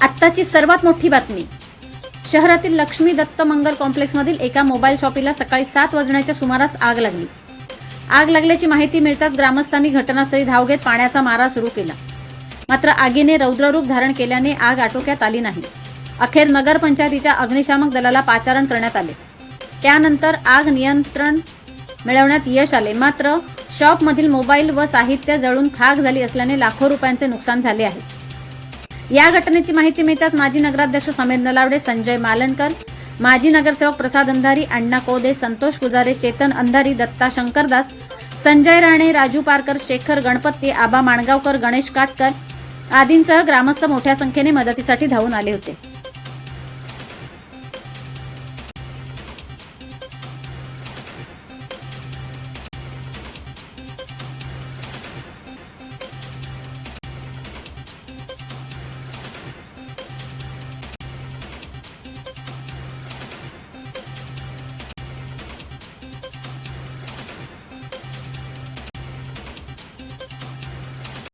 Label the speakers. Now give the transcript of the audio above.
Speaker 1: आत्ताची सर्वात मोठी बातमी. शहरातील लक्ष्मी दत्त मंगल कॉम्प्लेक्समधील एका मोबाईल शॉपीला सकाळी सात वाजण्याच्या सुमारास आग लागली. आग लागल्याची माहिती मिळताच ग्रामस्थांनी घटनास्थळी धाव घेत पाण्याचा मारा सुरू केला. मात्र आगीने रौद्ररूप धारण केल्याने आग आटोक्यात आली नाही. अखेर नगरपंचायतीच्या अग्निशामक दलाला पाचारण करण्यात आले. त्यानंतर आग नियंत्रण मिळवण्यात यश आले. मात्र शॉपमधील मोबाईल व साहित्य जळून खाक झाली असल्याने लाखो रुपयांचे नुकसान झाले आहे. या घटनेची माहिती मिळताच माजी नगराध्यक्ष समीर नलावडे संजय मालणकर माजी नगरसेवक प्रसाद अंधारी अण्णा कोदे संतोष पुजारे चेतन अंधारी दत्ता शंकरदास संजय राणे राजू पारकर शेखर गणपती आबा माणगावकर गणेश काटकर आदींसह ग्रामस्थ मोठ्या संख्येने मदतीसाठी धावून आले होते.